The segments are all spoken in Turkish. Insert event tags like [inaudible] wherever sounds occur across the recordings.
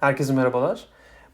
Herkese merhabalar.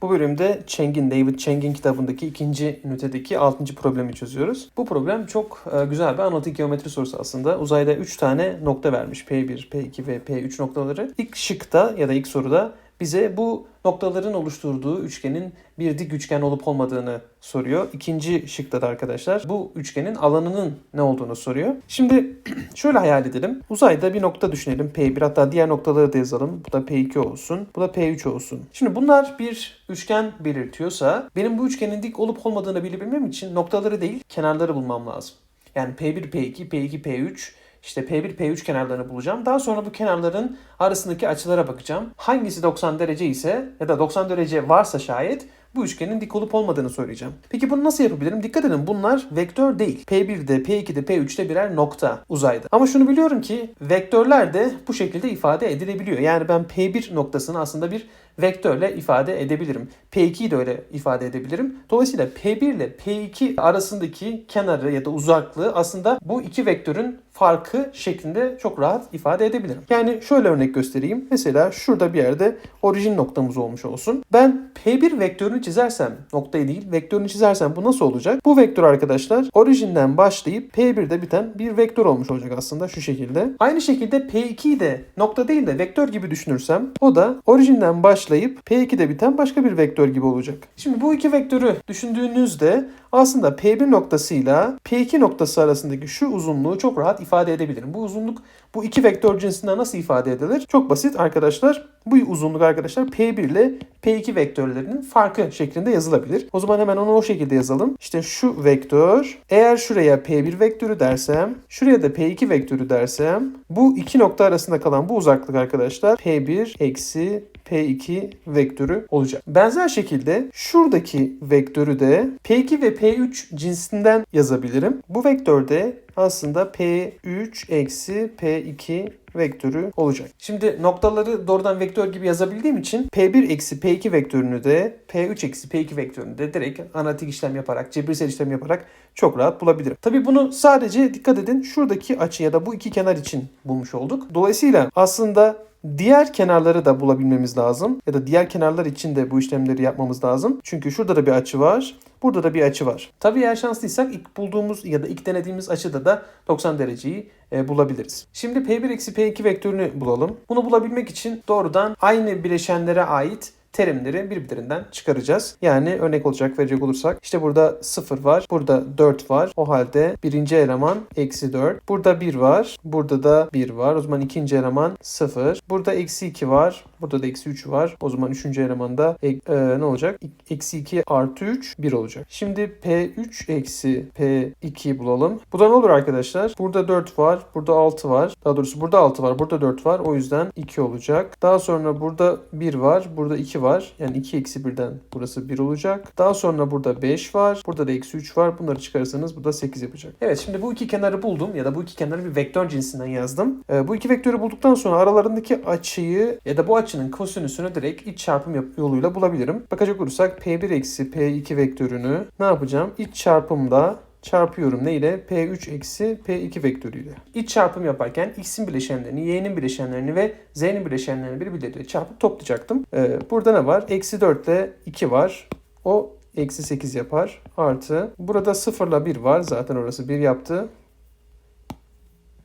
Bu bölümde Cheng'in, David Cheng'in kitabındaki ikinci ünitedeki altıncı problemi çözüyoruz. Bu problem çok e, güzel bir analitik geometri sorusu aslında. Uzayda 3 tane nokta vermiş. P1, P2 ve P3 noktaları. İlk şıkta ya da ilk soruda bize bu noktaların oluşturduğu üçgenin bir dik üçgen olup olmadığını soruyor. İkinci şıkta da arkadaşlar bu üçgenin alanının ne olduğunu soruyor. Şimdi [clears throat] şöyle hayal edelim. Uzayda bir nokta düşünelim. P1 hatta diğer noktaları da yazalım. Bu da P2 olsun. Bu da P3 olsun. Şimdi bunlar bir üçgen belirtiyorsa benim bu üçgenin dik olup olmadığını bilebilmem için noktaları değil kenarları bulmam lazım. Yani P1, P2, P2, P3 işte P1, P3 kenarlarını bulacağım. Daha sonra bu kenarların arasındaki açılara bakacağım. Hangisi 90 derece ise ya da 90 derece varsa şayet bu üçgenin dik olup olmadığını söyleyeceğim. Peki bunu nasıl yapabilirim? Dikkat edin bunlar vektör değil. P1'de, P2'de, P3'te birer nokta uzayda. Ama şunu biliyorum ki vektörler de bu şekilde ifade edilebiliyor. Yani ben P1 noktasını aslında bir vektörle ifade edebilirim. P2'yi de öyle ifade edebilirim. Dolayısıyla P1 ile P2 arasındaki kenarı ya da uzaklığı aslında bu iki vektörün farkı şeklinde çok rahat ifade edebilirim. Yani şöyle örnek göstereyim. Mesela şurada bir yerde orijin noktamız olmuş olsun. Ben P1 vektörünü çizersem, noktayı değil, vektörünü çizersem bu nasıl olacak? Bu vektör arkadaşlar orijinden başlayıp P1'de biten bir vektör olmuş olacak aslında şu şekilde. Aynı şekilde P2'yi de nokta değil de vektör gibi düşünürsem o da orijinden başlayıp P2'de biten başka bir vektör gibi olacak. Şimdi bu iki vektörü düşündüğünüzde aslında P1 noktasıyla P2 noktası arasındaki şu uzunluğu çok rahat ifade edebilirim. Bu uzunluk bu iki vektör cinsinden nasıl ifade edilir? Çok basit arkadaşlar. Bu uzunluk arkadaşlar P1 ile P2 vektörlerinin farkı şeklinde yazılabilir. O zaman hemen onu o şekilde yazalım. İşte şu vektör eğer şuraya P1 vektörü dersem şuraya da P2 vektörü dersem bu iki nokta arasında kalan bu uzaklık arkadaşlar P1 eksi P2 vektörü olacak. Benzer şekilde şuradaki vektörü de P2 ve P3 cinsinden yazabilirim. Bu vektörde aslında P3 eksi P2 vektörü olacak. Şimdi noktaları doğrudan vektör gibi yazabildiğim için P1 eksi P2 vektörünü de P3 eksi P2 vektörünü de direkt analitik işlem yaparak, cebirsel işlem yaparak çok rahat bulabilirim. Tabii bunu sadece dikkat edin şuradaki açı ya da bu iki kenar için bulmuş olduk. Dolayısıyla aslında Diğer kenarları da bulabilmemiz lazım. Ya da diğer kenarlar için de bu işlemleri yapmamız lazım. Çünkü şurada da bir açı var. Burada da bir açı var. Tabii eğer şanslıysak ilk bulduğumuz ya da ilk denediğimiz açıda da 90 dereceyi e, bulabiliriz. Şimdi P1 eksi P2 vektörünü bulalım. Bunu bulabilmek için doğrudan aynı bileşenlere ait terimleri birbirinden çıkaracağız. Yani örnek olacak verecek olursak işte burada 0 var. Burada 4 var. O halde birinci eleman eksi 4. Burada 1 var. Burada da 1 var. O zaman ikinci eleman 0. Burada eksi 2 var. Burada da eksi 3 var. O zaman üçüncü elemanda e, e, ne olacak? Eksi 2 artı 3 1 olacak. Şimdi P3 eksi P2 bulalım. Bu da ne olur arkadaşlar? Burada 4 var. Burada 6 var. Daha doğrusu burada 6 var. Burada 4 var. O yüzden 2 olacak. Daha sonra burada 1 var. Burada 2 var. Yani 2 eksi 1'den burası 1 olacak. Daha sonra burada 5 var. Burada da eksi 3 var. Bunları çıkarırsanız bu da 8 yapacak. Evet şimdi bu iki kenarı buldum ya da bu iki kenarı bir vektör cinsinden yazdım. Ee, bu iki vektörü bulduktan sonra aralarındaki açıyı ya da bu açının kosinüsünü direkt iç çarpım yoluyla bulabilirim. Bakacak olursak P1 eksi P2 vektörünü ne yapacağım? İç çarpımda çarpıyorum ne ile? P3 eksi P2 vektörüyle. İç çarpım yaparken x'in bileşenlerini, y'nin bileşenlerini ve z'nin bileşenlerini birbirleriyle çarpıp toplayacaktım. Ee, burada ne var? Eksi 4 ile 2 var. O eksi 8 yapar. Artı. Burada 0 ile 1 var. Zaten orası 1 yaptı.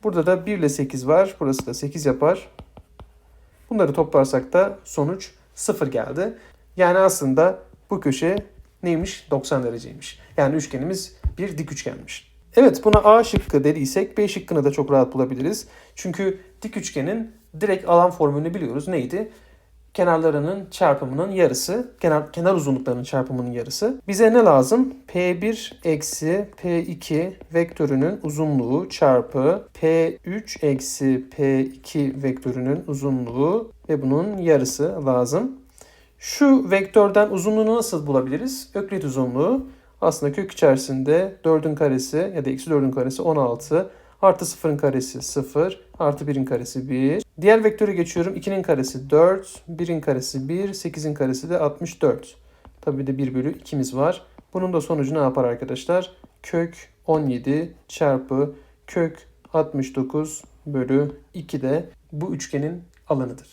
Burada da 1 ile 8 var. Burası da 8 yapar. Bunları toplarsak da sonuç 0 geldi. Yani aslında bu köşe neymiş? 90 dereceymiş. Yani üçgenimiz bir dik üçgenmiş. Evet buna A şıkkı dediysek B şıkkını da çok rahat bulabiliriz. Çünkü dik üçgenin direkt alan formülünü biliyoruz. Neydi? Kenarlarının çarpımının yarısı, kenar, kenar uzunluklarının çarpımının yarısı. Bize ne lazım? P1 eksi P2 vektörünün uzunluğu çarpı P3 eksi P2 vektörünün uzunluğu ve bunun yarısı lazım. Şu vektörden uzunluğunu nasıl bulabiliriz? Öklit uzunluğu aslında kök içerisinde 4'ün karesi ya da eksi 4'ün karesi 16 artı 0'ın karesi 0 artı 1'in karesi 1. Diğer vektöre geçiyorum. 2'nin karesi 4, 1'in karesi 1, 8'in karesi de 64. Tabii de 1 bölü 2'miz var. Bunun da sonucu ne yapar arkadaşlar? Kök 17 çarpı kök 69 bölü 2 de bu üçgenin alanıdır.